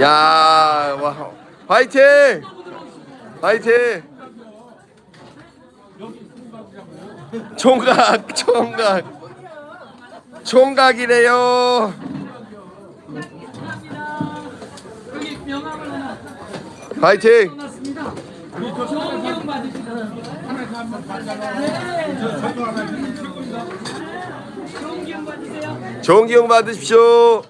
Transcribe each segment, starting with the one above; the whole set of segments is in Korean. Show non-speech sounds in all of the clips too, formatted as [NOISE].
야, 와, 화이팅! 화이팅! 총각, 총각, 총각이래요. 화이팅! 좋은 기운 받으십시오.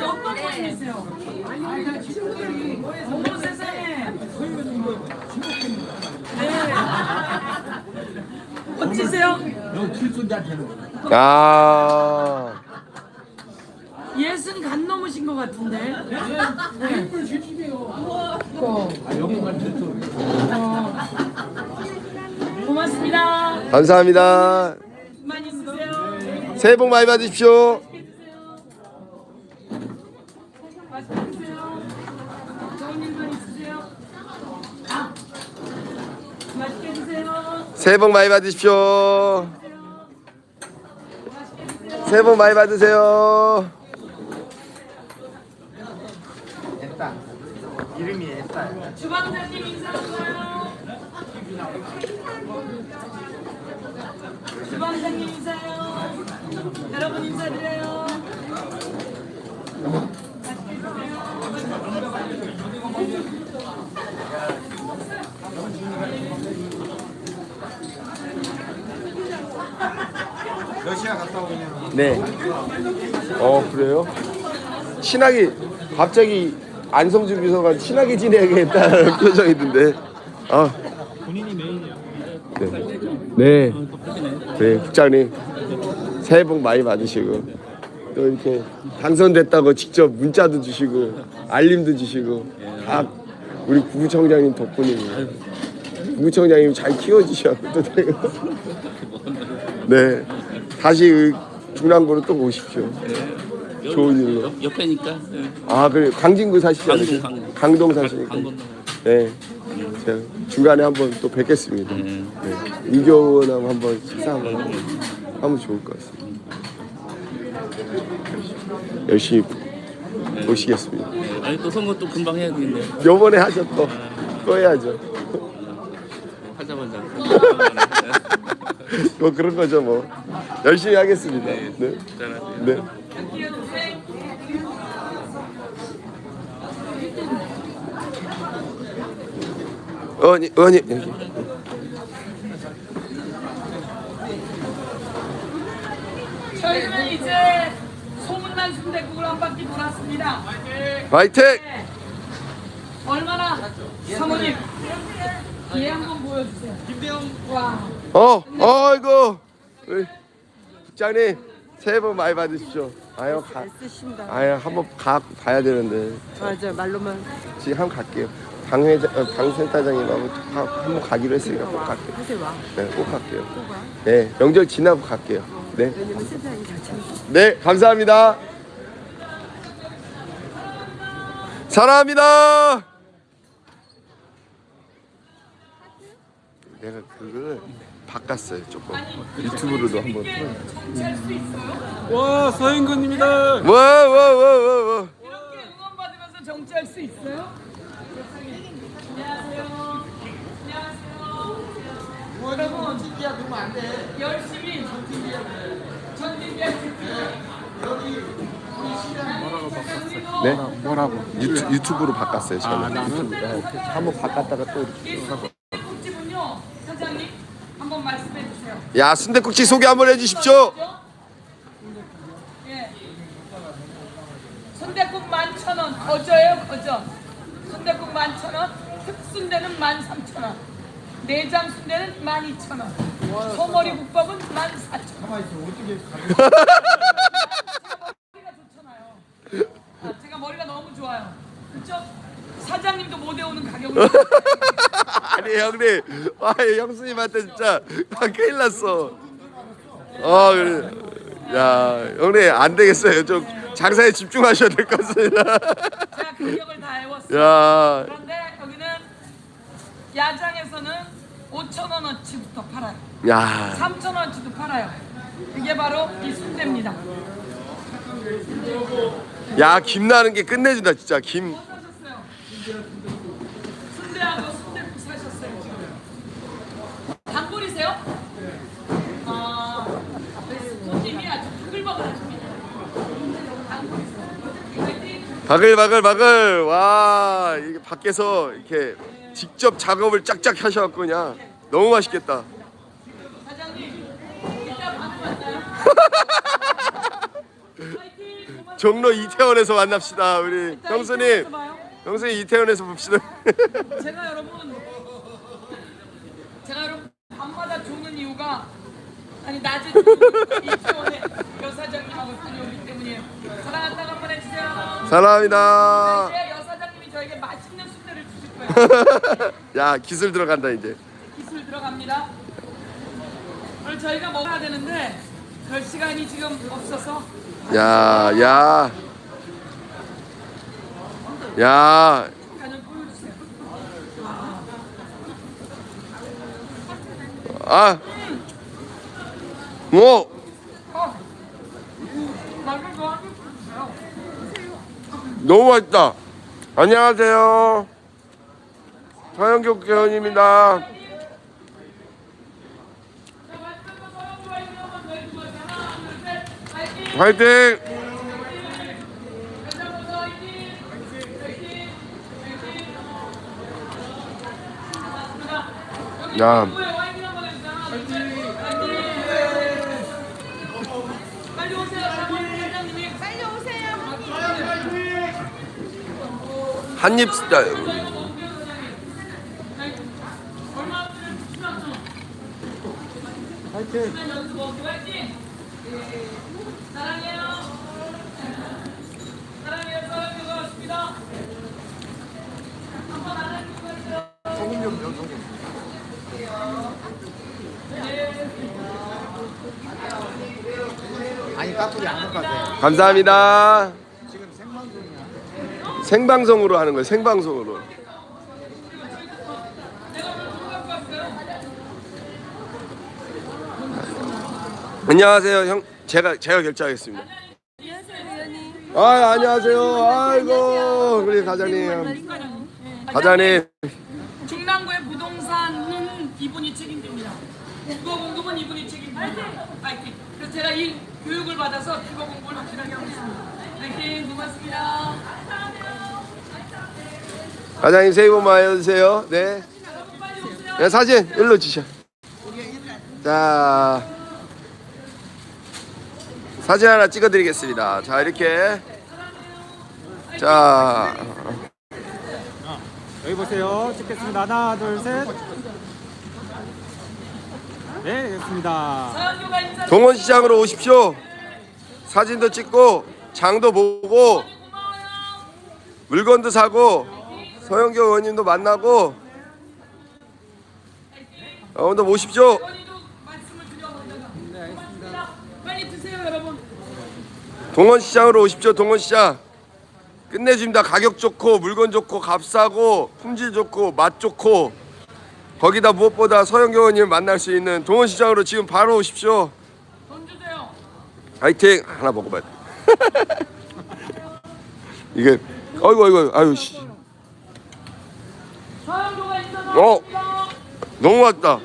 아니 어떤 분이세요? 아니 친구들이 어머 세상에. 네. 멋지세요? 야, 예순 간 넘으신 것 같은데. 네. 어. 고맙습니다. 감사합니다. 많이 쓰세요. 새해 복 많이 받으십시오. 맛있게 드세요. 좋은 일만 있으세요. 맛있게 드세요. 새해 복 많이 받으십시오. 새해 복 많이 받으세요. 주방장님 인사하세요. 주방장님 인사요. 여러분 인사드려요. 러시아 갔다 오면 네. 어 그래요? 친하게 갑자기 안성주 비서가 친하게 지내야겠다는 [LAUGHS] 표정이던데. 아. 본인이 메인이야. 네. 네. 네, 국장님 새해 복 많이 받으시고 또 이렇게 당선됐다고 직접 문자도 주시고 알림도 주시고 다 우리 구청장님 덕분이에요. 구청장님 잘 키워주셔서 [LAUGHS] 또 내가 네 다시 그 중랑구로 또 오십시오. 좋은 일로. 옆, 옆에니까 예. 아 그래 강진구 사시지 않으세요? 강동, 강동. 사시니까. 네. 제가 중간에 한번 또 뵙겠습니다. 예. 네. 이교원하고 한번 식사 한번 하면 좋을 것 같습니다. 열심히 보시겠습니다. 아니 또 선거 또 금방 해야 되는데 요번에 하셨고 또 해야죠. 하자마자 뭐 그런 거죠 뭐. 열심히 하겠습니다. 네. 잘하세요. 네. 의원님, 의원님 여기. 저희는 이제 소문난 순대국을 한 바퀴 돌았습니다. 화이팅! 네. 얼마나 사모님 얘 한번 보여주세요. 김대영 와. 어, 어이구, 우리 국장님 새해 복 많이 받으십시오. 아유, 가, 쓰신다. 아유 한번 가 봐야 되는데 맞아 말로만 지금 한번 갈게요. 당 회장, 어, 센터장님하고 가- 한번 가기로 했으니까 꼭 갈게요. 하세요 와. 네, 꼭 갈게요. 꼭 와. 네, 명절 지나고 갈게요. 네, 왜냐면. 네, 감사합니다. 사랑합니다. 내가 그걸 바꿨어요 조금 유튜브로도 한번? 와 서인근입니다. 와와와와와 이렇게 응원 받으면서 정치할 수 있어요? 안녕하세요. 안녕하세요. 여러분 전진비야 누면 안 돼. 열심히. 전진비야 네 뭐라고 유튜, 유튜브로 바꿨어요 저는 유튜브 네, 한번 바꿨다가 또 이렇게 이순대국집은요 사장님 한번 말씀해 주세요. 야 순대국집 소개 한번 해주십시오 예. 순대국 만천 원 거저예요 거저. 순대국 만천 원, 특순대는 만 삼천 원, 내장 순대는 만 이천 원, 소머리 국밥은 만 사천 원. 머리가 [LAUGHS] 좋잖아요. 아, 제가 머리가 너무 좋아요. 그쵸? 사장님도 못 외우는 가격을 아니 형님 와 형수님한테 진짜 아, 큰일 났어 아 그래 야 형님 안 되겠어요 좀 장사에 집중하셔야 될 것 같습니다 제가 가격을 다. 야 그런데 여기는 야장에서는 5천 원어치부터 팔아요. 야, 3천 원어치도 팔아요. 이게 바로 이 순대입니다. 야, 김 나는 게 끝내준다, 진짜. 김. 순대하고 순대국 사셨어요 지금. 아, 아주 바글바글하십니다. 단골이세요. 화이팅! 바글바글 바글. 와, 이게 밖에서 이렇게 직접 작업을 짝짝 하셔갖고 그냥 너무 맛있겠다. 사장님, 이따 반응 만나요. 화이팅! [LAUGHS] 고맙습니다. 종로 이태원에서 만납시다, 우리 이따 형수님. 이태원에서 봐요. 형수님 이태원에서 봅시다. 제가 여러분 제가 여러분 밤마다 조는 이유가 아니 낮에 이태원에 여사장님하고 다녀오기 때문이에요. 사랑한다고 한번 해주세요. 사랑합니다. 이제 여사장님이 저에게 맛있는 순대를 주실 거예요. [LAUGHS] 야, 기술 들어간다 이제. 기술 들어갑니다. 오늘 저희가 먹어야 되는데 별 시간이 지금 없어서 야, 야. 야. 아. 뭐. 너무 맛있다. 안녕하세요. 서영교 교원입니다. 화이팅! 야, 빨리 오세요, 사장님이. 빨리 오세요. 한입 가세요. 아니 까불이 안것 같아. 감사합니다. 생방송으로 하는 거예요. 생방송으로. 안녕하세요, 형. 제가 제가 결제하겠습니다. 아, 안녕하세요. 아이고, 우리 과장님. 과장님. 중랑구의 부동산은 이분이 책임집니다. 국어 공급은 이분이 책임집니다. 파이팅. 그래서 제가 이 교육을 받아서 국어 공부를 확실하게 하고 있습니다. 파이팅. 고맙습니다. 과장님 새해 복 많이 받으세요. 네. 네, 사진 일로 주셔. 자, 사진 하나 찍어드리겠습니다. 자, 이렇게. 자, 여기 보세요. 찍겠습니다. 하나, 둘, 셋. 네, 됐습니다. 동원시장으로 오십시오. 사진도 찍고 장도 보고. 물건도 사고 서영교 의원님도 만나고 어, 오늘 여러분. 동원시장으로 오십시오. 동원시장 끝내줍니다. 가격 좋고 물건 좋고 값 싸고 품질 좋고 맛 좋고 거기다 무엇보다 서영교 의원님 만날 수 있는 동원시장으로 지금 바로 오십시오. 화이팅 하나 먹어봐야 돼. [LAUGHS] 이게 어이구 어이구 아유 씨 어. 너무 맛있다.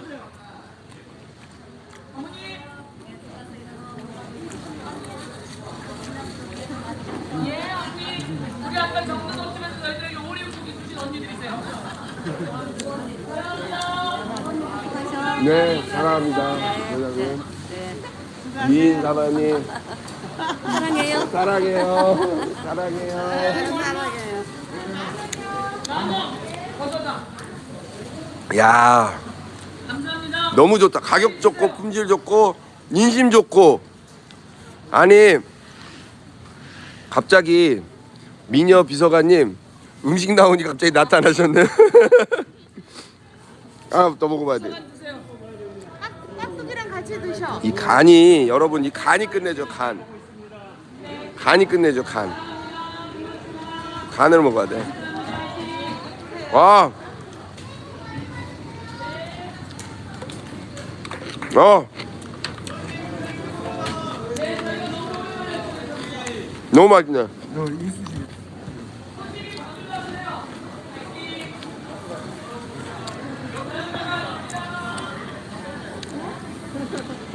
예. 네 사랑합니다. 회장님. 미인 사장님 사랑해요. 사랑해요. 사랑해요. 버섯아. 야. 너무 좋다. 가격 좋고 품질 좋고 인심 좋고 아니 갑자기 미녀 비서관님 음식 나오니 갑자기 나타나셨네. [LAUGHS] 아 또 먹어봐야 돼. 한 주세요. 깍두기랑 같이 드셔. 이 간이 여러분 이 간이 끝내죠 간 간이 끝내죠 간 간을 먹어야 돼 와 어. 너무 맛있네.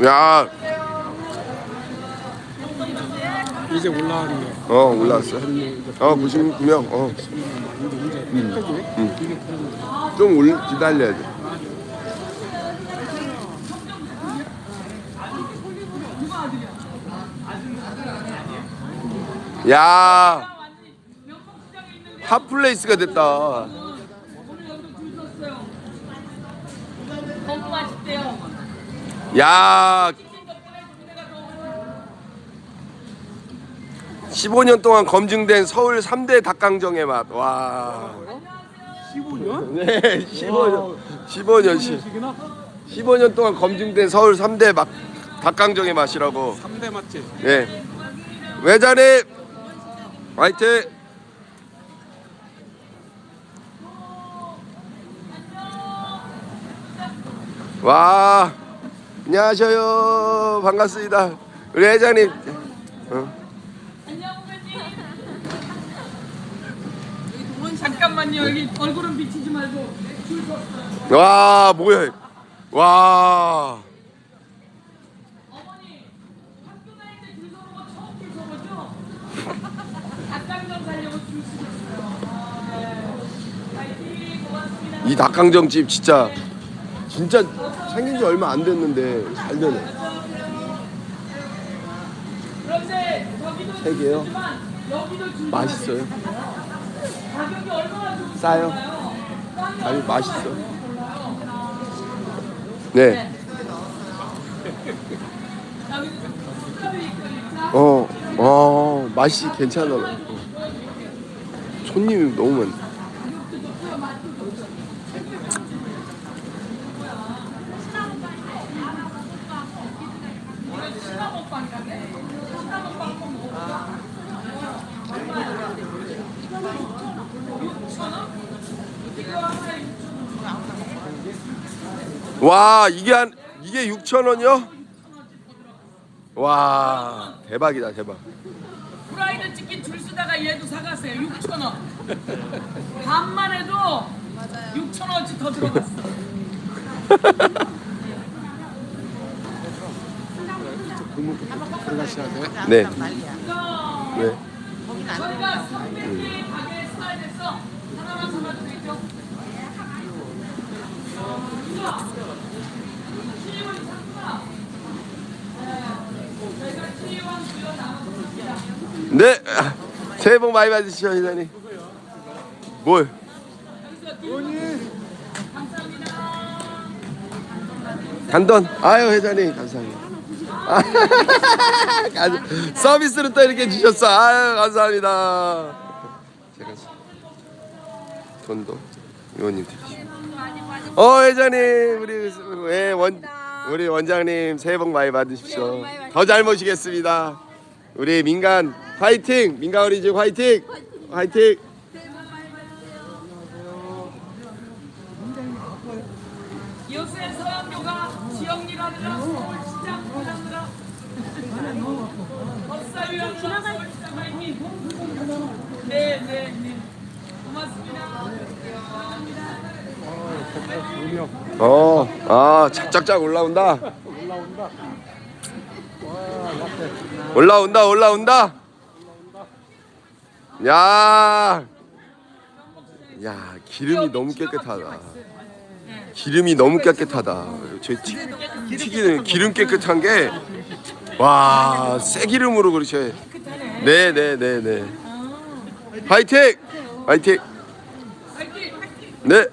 야, 이제 올라가는 거. 어 올라왔어. 어 99명. 어. 음. 좀 올, 기다려야 돼. 야, 핫플레이스가 됐다. 야, 15년 동안 검증된 서울 3대 닭강정의 맛. 와. 15년? 네, 15년. 15년 씩. 15년 동안 검증된 서울 3대 막 닭강정의 맛이라고. 3대 맛집. 네. 외자리 화이팅. 와. 안녕하세요. 반갑습니다. 우리 회장님. 어. 잠깐만요. 여기 얼굴은 비치지 말고. 와 뭐야 와 어머니 학교 다닐 때줄 서는 거 처음 줄 서보죠? 닭강정 살려고 줄 서셨어요. 아, 네. 파이팅 고맙습니다. 이 닭강정집 진짜 진짜 생긴 지 얼마 안 됐는데 잘 되네 세 개요? 맛있어요 싸요. 아니 맛있어 네. 어, 어, 맛이 괜찮아. 손님이 너무 많네. 와, 이게 한 이게 6천 원이요? 와, 대박이다, 대박. 프라이드 치킨 줄 쓰다가 얘도 사갔어요. 6천 원. 반만 해도 6천 원어치 더 들어갔어. 들어가셔야 돼. 네. 네. 저희가 300개 가게에 써야 돼서 하나만 사가도 되죠? 이거 치즈원 샀구나. 네. 새해 복 많이 받으시죠, 회장님. 뭘? 단돈. 아유, 회장님 감사합니다. 아, [LAUGHS] 감- 서비스로 또 이렇게 주셨어. 아유, 감사합니다. 제가 돈도 의원님 드리시고. 어, 회장님 우리 예, 원 우리 원장님 새해 복 많이 받으십시오. 더 잘 모시겠습니다. 우리 민간 화이팅! 민간 어린이집 화이팅! 화이팅! 요새 서학교가 지역일 하느라 서울 시장 보자느라 법사위원과 서울 시장 화이팅! 네, 네, 네. 고맙습니다. 어, 아, 착착착 올라온다. 올라온다, 올라온다. 야, 야, 기름이 너무 깨끗하다. 기름이 너무 깨끗하다. 저 튀- 튀기는 기름 깨끗한 게, 와, 새 기름으로 그러셔. 네, 네, 네, 네. 화이팅! 화이팅! 네.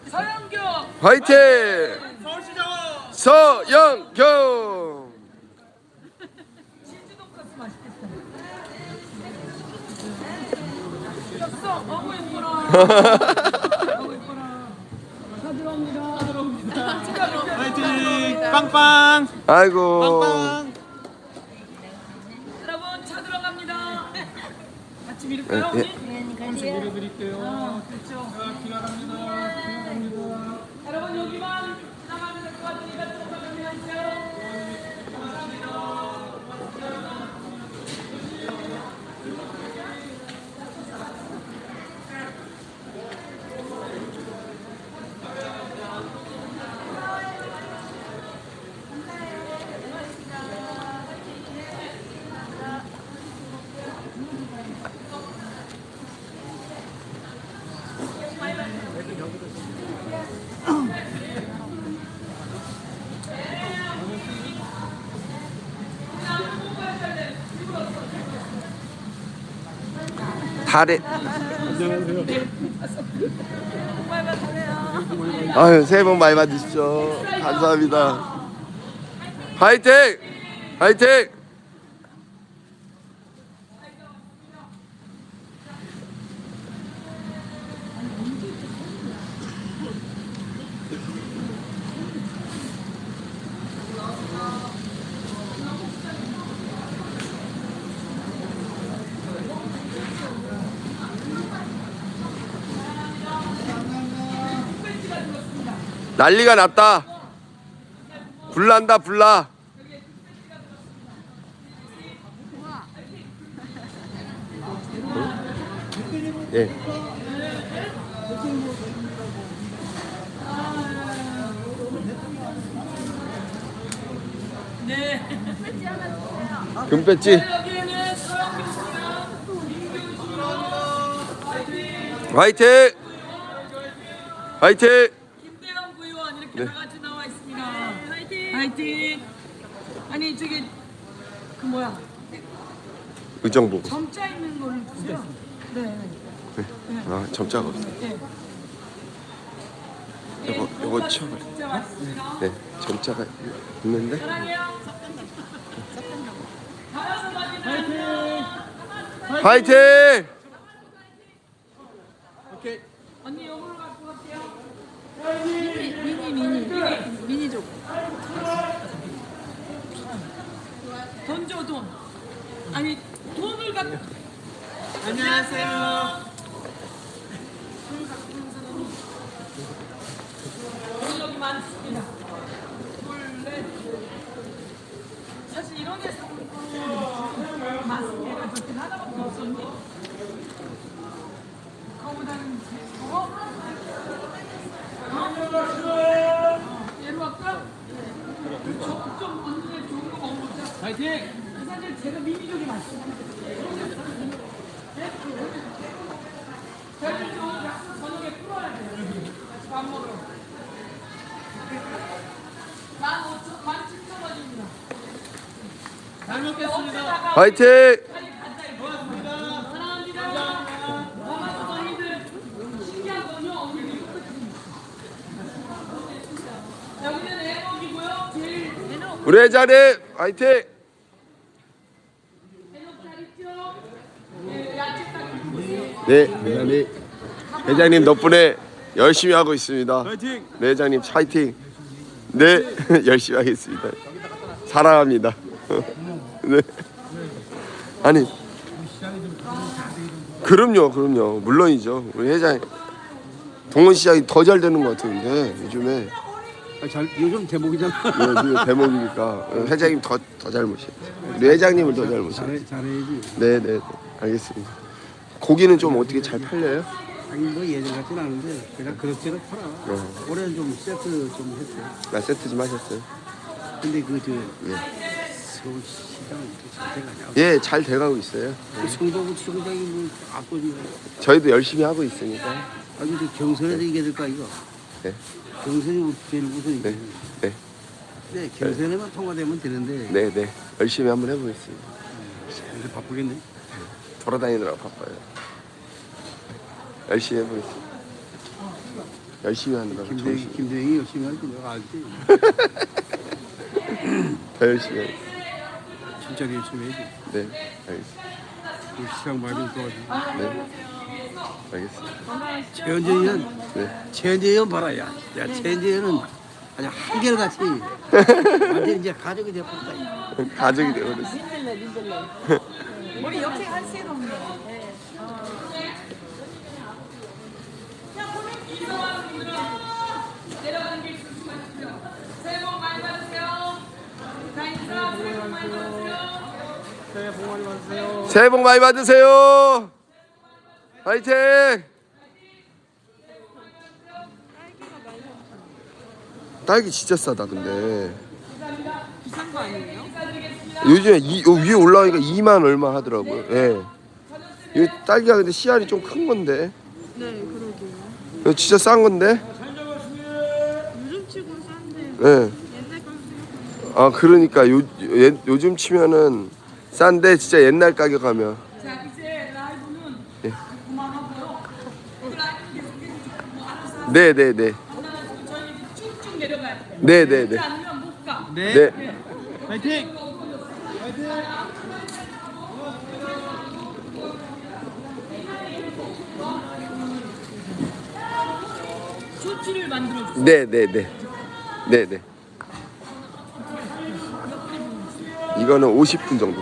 화이팅! 축하드립니다. 파이팅! 빵빵! 아이고. 빵빵! 여러분 차 들어갑니다. 같이 밀을까요? 예, 우리? 드릴게요. 달에 안녕하세요. 아유 새해 복 많이 받으십시오. 감사합니다. 화이팅! 화이팅! 난리가 났다. 불난다 불나. 예. 네. 금배지 화이팅! 화이팅! 김대영 부의원 이렇게 네. 다 같이 나와 있습니다. 화이팅! 화이팅! 아니 저기 그 뭐야 의정부. 점자 있는 거를 주세요. 네. 아 점자가 없어. 네. 이거 이거 치워봐. 진짜 맛있습니다. 네 점자가 있는데. 사랑해요. 다여섯 마디는 화이팅! 오케이. 언니 요거로 갖고 갈게요. 미니 미니 미니족. 돈줘 돈. 아니 돈을 갖고. 안녕하세요. 여기 많습니다. 둘, 넷. 사실 이런 데 사는 거 마스크가 하나밖에 없었니? 거보다는 어? 어? 얘로 할까? 좀, 좀 언니네 좋은 거 먹어보자. 파이팅! 사실 제가 미미족이 맛있어요. 저희 좀 약속 저녁에 풀어야 돼요. 같이 밥 먹으러. 만 오천, 만 칠천 원입니다. 잘 먹겠습니다. 화이팅! 사랑합니다. 고마워 언니들. 신기한 건요, 언니들 똑같습니다. 여기는 애먹이고요. 제일 우리 회장님 화이팅! 애먹 잘 있죠? 네, 야채 딱 있고요. 네 회장님 회장님 덕분에 열심히 하고 있습니다. 파이팅! 네 회장님 화이팅. 네 열심히 하겠습니다. 사랑합니다. [LAUGHS] 네. 아니 그럼요 그럼요 물론이죠 우리 회장 동원 시장이 더 잘 되는 것 같은데 요즘에 아, 잘 요즘 대목이잖아. 예, 요즘 대목이니까 회장님 더 더잘 모셔 우리 회장님을 더 잘 모셔 잘해 잘해야지. 네 네 알겠습니다 고기는 좀 어떻게 잘 팔려요? 아니 뭐 예전 같진 않은데 그냥 그럭저럭 팔아. 어. 올해는 좀 세트 좀 했어요. 나 세트 좀 하셨어요? 근데 그저 서울 시장 어떻게 잘 돼가냐? 예 잘 돼가고 있어요 그 성도구 시장이 뭐 압도지가. 저희도 열심히 하고 있으니까 아니 그 경선에서 이겨야 될까 이거. 네. 경선이 제일 우선이지. 네, 네. 네, 경선에만 통과되면 되는데 네 네 열심히 한번 해보겠습니다 근데 바쁘겠네. 돌아다니느라 바빠요 열심히 해보겠습니다 열심히 김대희 정신 김대희 열심히 할지 내가 알지. [LAUGHS] 더 열심히 하겠습니다 진짜 열심히 해야지. 네 알겠습니다 그 시장 많이 좀 도와줘. 네 알겠습니다 최현재 의원, 네. 최현재 의원 봐라, 야, 야, 최현재 의원은 아주 한결같이 완전 이제 가족이 되었다. [LAUGHS] 가족이 되어버렸어 린들레 린들레. [LAUGHS] 우리 역행 한 새해 복 많이 받으세요. 많이 받으세요. 화이팅 딸기 진짜 싸다 근데 비싼 거 아니에요? 요즘에 이, 요 위에 올라가니까 2만 얼마 하더라고요 예. 이 딸기가 근데 씨알이 좀 큰 건데 네 그러게요. 이거 진짜 싼 건데. 요즘 치고 싼데 예. 아 그러니까 요, 예, 요즘 치면은 싼데 진짜 옛날 가격 하면 자 이제 예. 그 뭐 네. 네, 네. 그만하고요. 저희 쭉쭉 내려가야 돼. 네네네 안 가면 못 가. 네. 네. 파이팅! 쇼티를 만들어 주세요. 네, 네, 네. 네, 네. 이거는 50분 정도.